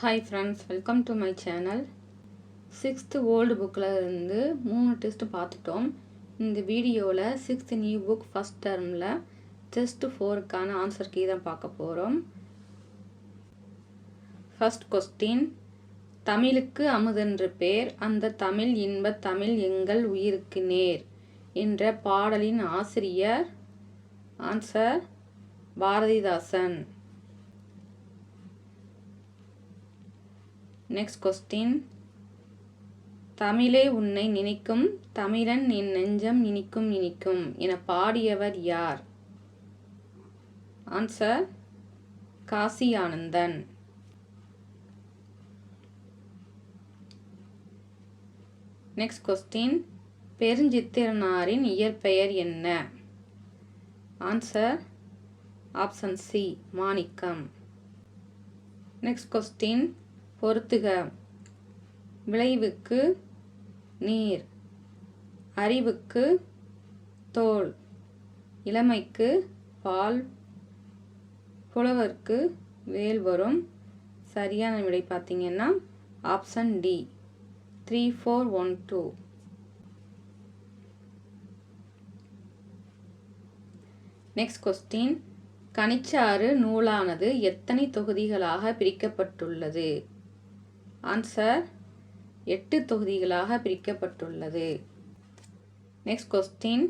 Hi friends welcome to my channel sixth old புக்கில் இருந்து மூணு டெஸ்ட் பார்த்துட்டோம். இந்த வீடியோவில் சிக்ஸ்த் நியூ புக் ஃபஸ்ட் டேர்மில் டெஸ்ட் ஃபோருக்கான ஆன்சர் கீ தான் பார்க்க போகிறோம் ஃபர்ஸ்ட் கொஸ்டின் தமிழுக்கு அமுதென்று பேர் அந்த தமிழ் இன்ப தமிழ் எங்கள் உயிருக்கு நேர் என்ற பாடலின் ஆசிரியர் ஆன்சர் பாரதிதாசன். நெக்ஸ்ட் கொஸ்டின் தமிழே உன்னை நினைக்கும் தமிழன் என் நெஞ்சம் இனிக்கும் இனிக்கும் என பாடியவர் யார்? Answer Kasi Anandan. Next question பெருஞ்சித்திரனாரின் இயற்பெயர் என்ன? Answer option C Manickam. Next question பொருத்துக விளைவுக்கு நீர். அறிவுக்கு தோல். இளமைக்கு பால். புலவருக்கு வேல் வரும். சரியான விடை பார்த்தீங்கன்னா option D. Three four one two. Next question. கனிச்சாறு நூலானது எத்தனை தொகுதிகளாக பிரிக்கப்பட்டுள்ளது? ஆன்சர் எட்டு தொகுதிகளாக பிரிக்கப்பட்டுள்ளது. நெக்ஸ்ட் கொஸ்டின்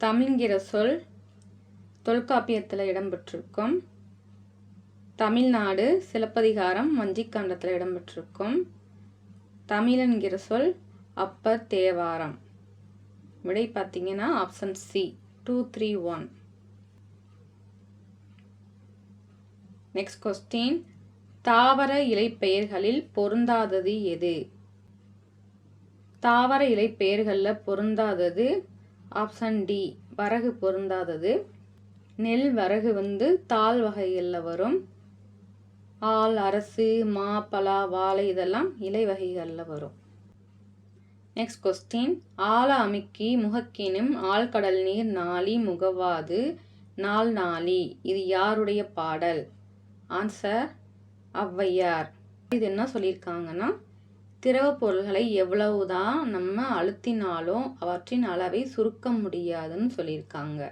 தமிழ்கிற சொல் தொல்காப்பியத்தில் இடம்பெற்றிருக்கும். தமிழ்நாடு சிலப்பதிகாரம் வஞ்சிக்காண்டத்தில் இடம்பெற்றிருக்கும். தமிழன்கிற சொல் அப்பர் தேவாரம். விடை பார்த்தீங்கன்னா option C two three one next question தாவர இலைப்பெயர்களில் பொருந்தாதது எது? தாவர இலைப்பெயர்களில் பொருந்தாதது ஆப்ஷன் டி வரகு பொருந்தாதது. நெல் வரகு வந்து தாள் வகைகளில் வரும். ஆள் அரசு மா பலா வாழை இதெல்லாம் இலை வகைகளில் வரும். நெக்ஸ்ட் கொஸ்டின் ஆழ அமுக்கி முகக்கினும் ஆழ்கடல் நீர் நாளி முகவாது நாள் நாளி. இது யாருடைய பாடல்? ஆன்சர் ஔவையார். இது என்ன சொல்லியிருக்காங்கன்னா திரவ பொருள்களை எவ்வளவுதான் நம்ம அழுத்தினாலும் அவற்றின் அளவை சுருக்க முடியாதுன்னு சொல்லியிருக்காங்க.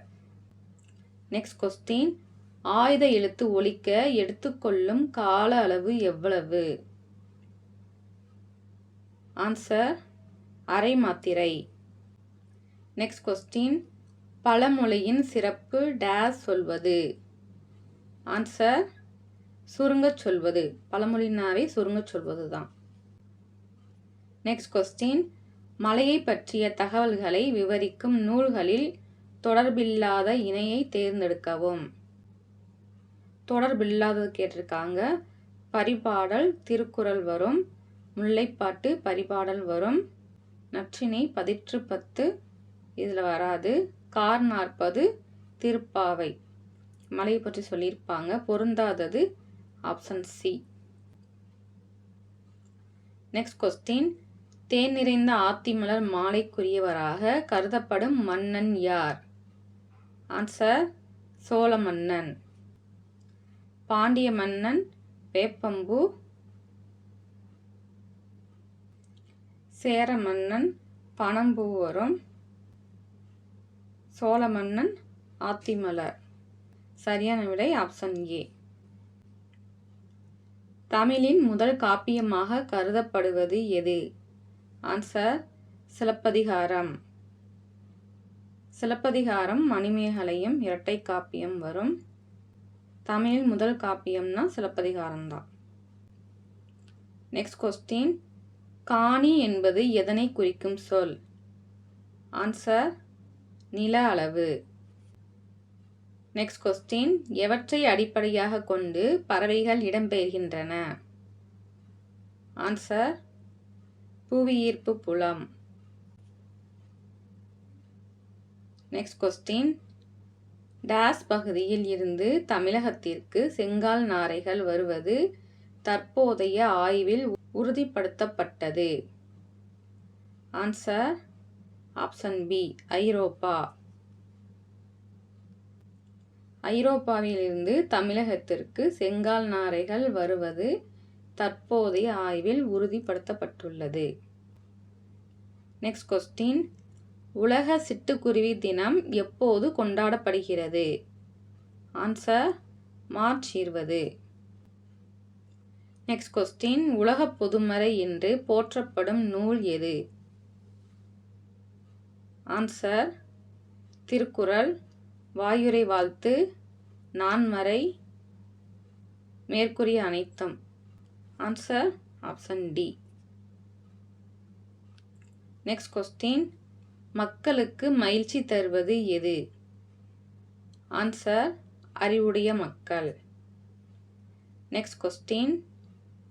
நெக்ஸ்ட் கொஸ்டின் ஆயுத எழுத்து ஒழிக்க எடுத்துக்கொள்ளும் கால அளவு எவ்வளவு? ஆன்சர் அரை மாத்திரை. நெக்ஸ்ட் கொஸ்டின் பழமொழியின் சிறப்பு டேஸ் சொல்வது. ஆன்சர் சுருங்கச் சொல்வது. பழமொழினாவே சுருங்கச் சொல்வது தான் நெக்ஸ்ட் கொஸ்டின் மலையை பற்றிய தகவல்களை விவரிக்கும் நூல்களில் தொடர்பில்லாத இணையை தேர்ந்தெடுக்கவும். தொடர்பில்லாதது கேட்டிருக்காங்க. பரிபாடல் திருக்குறள் வரும். முல்லைப்பாட்டு பரிபாடல் வரும். நற்றினை பதிற்று பத்து இதில் வராது. கார் நாற்பது திருப்பாவை. மலையை பற்றி சொல்லியிருப்பாங்க. பொருந்தாதது ஆப்ஷன் சி நெக்ஸ்ட் கொஸ்டின் தேன் நிறைந்த ஆத்திமலர் மாலைக்குரியவராக கருதப்படும் மன்னன் யார்? ஆன்சர் சோழ மன்னன் பாண்டிய மன்னன் வேப்பம்பு. சேர மன்னன் பனம்பூவரும். சோழ மன்னன் ஆத்திமலர். சரியான விடை ஆப்ஷன் ஏ தமிழின் முதல் காப்பியமாக கருதப்படுவது எது? ஆன்சர் சிலப்பதிகாரம். சிலப்பதிகாரம் மணிமேகலையும் இரட்டை காப்பியம் வரும். தமிழின் முதல் காப்பியம்னா சிலப்பதிகாரம் தான் நெக்ஸ்ட் கொஸ்டின் காணி என்பது எதனை குறிக்கும் சொல்? ஆன்சர் நில அளவு. நெக்ஸ்ட் கொஸ்டின் எவற்றை அடிப்படையாக கொண்டு பறவைகள் இடம்பெயர்கின்றன? ஆன்சர் புவியீர்ப்பு புலம். நெக்ஸ்ட் கொஸ்டின் டேஸ் பகுதியில் இருந்து தமிழகத்திற்கு செங்கால் நாரைகள் வருவது தற்போதைய ஆய்வில் உறுதிப்படுத்தப்பட்டது. ஆன்சர் ஆப்ஷன் பி ஐரோப்பா. ஐரோப்பாவிலிருந்து தமிழகத்திற்கு செங்கால் நாரைகள் வருவது தற்போதைய ஆய்வில் உறுதிப்படுத்தப்பட்டுள்ளது. நெக்ஸ்ட் கொஸ்டின் உலக சிட்டுக்குருவி தினம் எப்போது கொண்டாடப்படுகிறது? ஆன்சர் மார்ச் இருபது. நெக்ஸ்ட் கொஸ்டின் உலக பொதுமறை என்று போற்றப்படும் நூல் எது? ஆன்சர் திருக்குறள். வாயுரை வாழ்த்து நான்மறை மேற்கூறிய அனைத்தும். Answer option D next question மக்களுக்கு மகிழ்ச்சி தருவது எது? ஆன்சர் அறிவுடைய மக்கள். நெக்ஸ்ட் கொஸ்டின்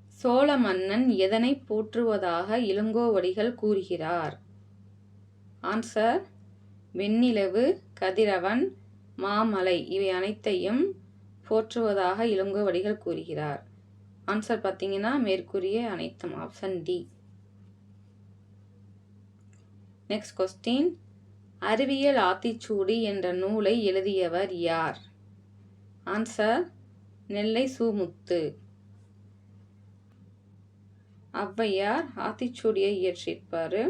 சோழ மன்னன் எதனை போற்றுவதாக இளங்கோவடிகள் கூறுகிறார்? ஆன்சர் வெண்ணிலவு கதிரவன் மாமலை இவை அனைத்தையும் போற்றுவதாக இளங்கோவடிகள் கூறுகிறார். ஆன்சர் பார்த்தீங்கன்னா மேற்கூறிய அனைத்தும் ஆப்ஷன் டி நெக்ஸ்ட் கொஸ்டின் அறிவியல் ஆத்திச்சூடி என்ற நூலை எழுதியவர் யார்? ஆன்சர் நெல்லை சுமுத்து. ஔவையார் ஆத்திச்சூடியை இயற்றியிருப்பார்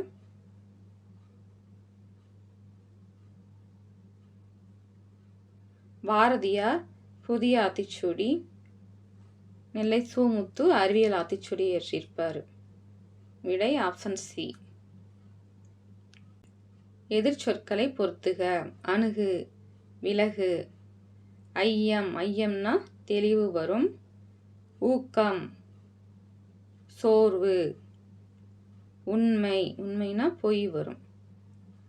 பாரதியார் புதிய ஆத்திச்சூடி நெல்லை சுமுத்து அறிவியல் ஆத்திச்சூடி ஏற்றிருப்பார் விடை ஆப்ஷன் சி எதிர்ச்சொற்களை பொறுத்துக. அணுகு விலகு. ஐயம் ஐயம்னா தெளிவு வரும். ஊக்கம் சோர்வு. உண்மை உண்மைனா பொய் வரும்.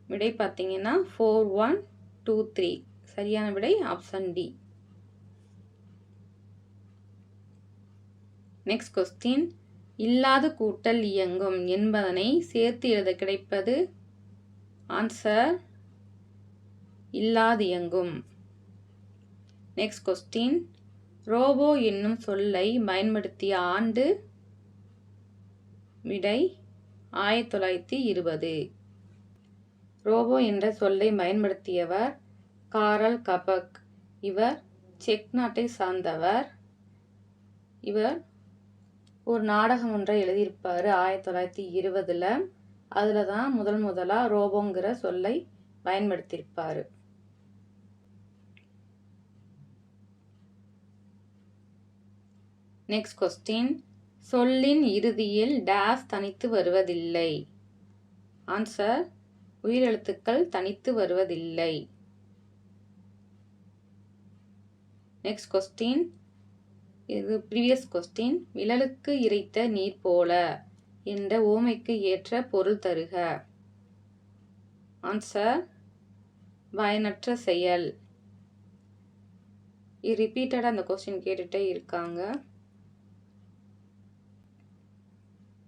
விடை பார்த்தீங்கன்னா ஃபோர் ஒன் டூ த்ரீ சரியான விடை ஆப்ஷன் டி நெக்ஸ்ட் கொஸ்டின் இல்லாத கூட்டல் இயங்கும் என்பதனை சேர்த்து எழுத கிடைப்பது? ஆன்சர் இல்லாது இயங்கும். நெக்ஸ்ட் கொஸ்டின் ரோபோ என்னும் சொல்லை பயன்படுத்திய ஆண்டு? விடை ஆயிரத்தி தொள்ளாயிரத்தி இருபது. ரோபோ என்ற சொல்லை பயன்படுத்தியவர் காரல் கபக். இவர் செக் நாட்டை சார்ந்தவர். இவர் ஒரு நாடகம் ஒன்றை எழுதியிருப்பார் ஆயிரத்தி தொள்ளாயிரத்தி இருபதில். அதில் தான் முதல் முதலாக ரோபோங்கிற சொல்லை பயன்படுத்தியிருப்பார். நெக்ஸ்ட் கொஸ்டின் சொல்லின் இறுதியில் டேஸ் தனித்து வருவதில்லை. ஆன்சர் உயிரெழுத்துக்கள் தனித்து வருவதில்லை. நெக்ஸ்ட் கொஸ்டின் இது ப்ரீவியஸ் கொஸ்டின் விழலுக்கு இறைத்த நீர் போல என்ற ஓமைக்கு ஏற்ற பொருள் தருக. ஆன்சர் பயனற்ற செயல். இது ரிப்பீட்டடாக அந்த கொஸ்டின் கேட்டுகிட்டே இருக்காங்க.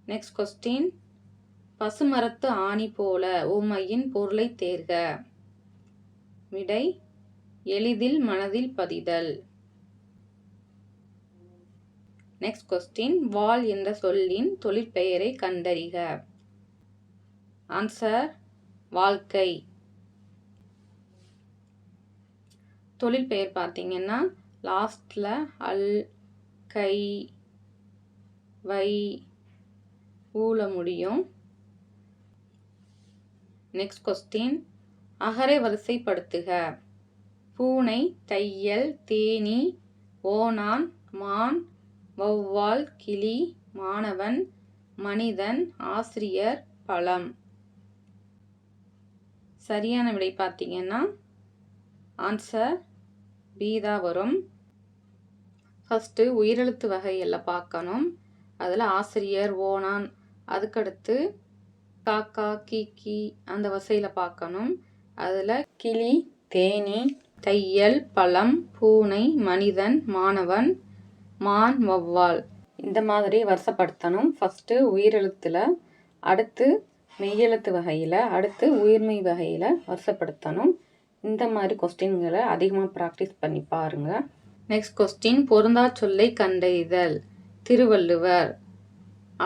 நெக்ஸ்ட் கொஸ்டின் பசுமரத்து ஆணி போல ஓமையின் பொருளை தேர்க. விடை. எளிதில் மனதில் பதிதல். நெக்ஸ்ட் கொஸ்டின் வால் என்ற சொல்லின் தொழிற்பெயரை கண்டறிக. ஆன்சர் வாழ்க்கை. தொழில் பெயர் பார்த்தீங்கன்னா லாஸ்டில் அல் கை வை ஊல முடியும். நெக்ஸ்ட் கொஸ்டின் அகரை வரிசைப்படுத்துக. பூனை தையல் தேனி ஓணான் மான் வௌவால் கிளி மாணவன் மனிதன் ஆசிரியர் பழம். சரியான விடை பார்த்தீங்கன்னா ஆன்சர் பீதா வரும். ஃபஸ்ட்டு உயிரெழுத்து வகையில் பார்க்கணும். அதில் ஆசிரியர் ஓனான் அதுக்கடுத்து காக்கா கீக்கி அந்த வசையில் பார்க்கணும். அதில் கிளி தேனி தையல் பழம் பூனை மனிதன் மாணவன் மான் வௌவால். இந்த மாதிரி வருஷப்படுத்தணும். ஃபஸ்ட்டு உயிரெழுத்தில் அடுத்து மெய்யெழுத்து வகையில் அடுத்து உயிர்மை வகையில் வருஷப்படுத்தணும். இந்த மாதிரி கொஸ்டின்களை அதிகமாக ப்ராக்டிஸ் பண்ணி பாருங்கள் நெக்ஸ்ட் கொஸ்டின் பொருந்தா சொல்லை கண்டறிதல். திருவள்ளுவர்.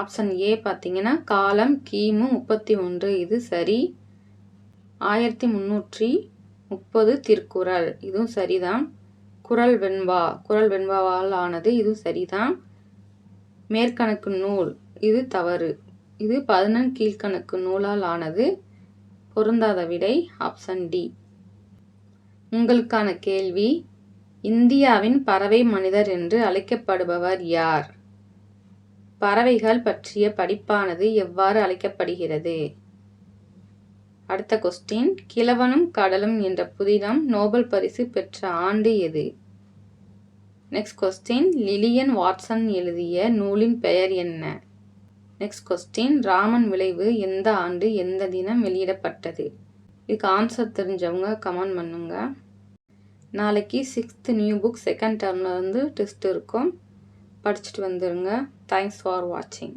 ஆப்ஷன் ஏ பார்த்தீங்கன்னா காலம் கிமு முப்பத்தி ஒன்று இது சரி. ஆயிரத்தி முந்நூற்றி முப்பது திருக்குறள். இதுவும் சரிதான். குரல் வெண்பா. குரல் வெண்பாவால் ஆனது இதுவும் சரிதான். மேற்கணக்கு நூல். இது தவறு. இது பதினெண் கீழ்கணக்கு நூலால் ஆனது பொருந்தாத விடை ஆப்ஷன் டி. உங்களுக்கான கேள்வி இந்தியாவின் பறவை மனிதர் என்று அழைக்கப்படுபவர் யார்? பறவைகள் பற்றிய படிப்பானது எவ்வாறு அழைக்கப்படுகிறது? அடுத்த கொஸ்டின் கிழவனும் கடலும் என்ற புதினம் நோபல் பரிசு பெற்ற ஆண்டு எது? நெக்ஸ்ட் கொஸ்டின் லிலியன் வாட்சன் எழுதிய நூலின் பெயர் என்ன? நெக்ஸ்ட் கொஸ்டின் ராமன் விளைவு எந்த ஆண்டு எந்த தினம் வெளியிடப்பட்டது? இதுக்கு ஆன்சர் தெரிஞ்சவங்க கமெண்ட் பண்ணுங்க. நாளைக்கு சிக்ஸ்த்து நியூ புக் செகண்ட் டேர்மில் வந்து டெஸ்ட் இருக்கும். படிச்சுட்டு வந்துடுங்க தேங்க்ஸ் ஃபார் வாட்சிங்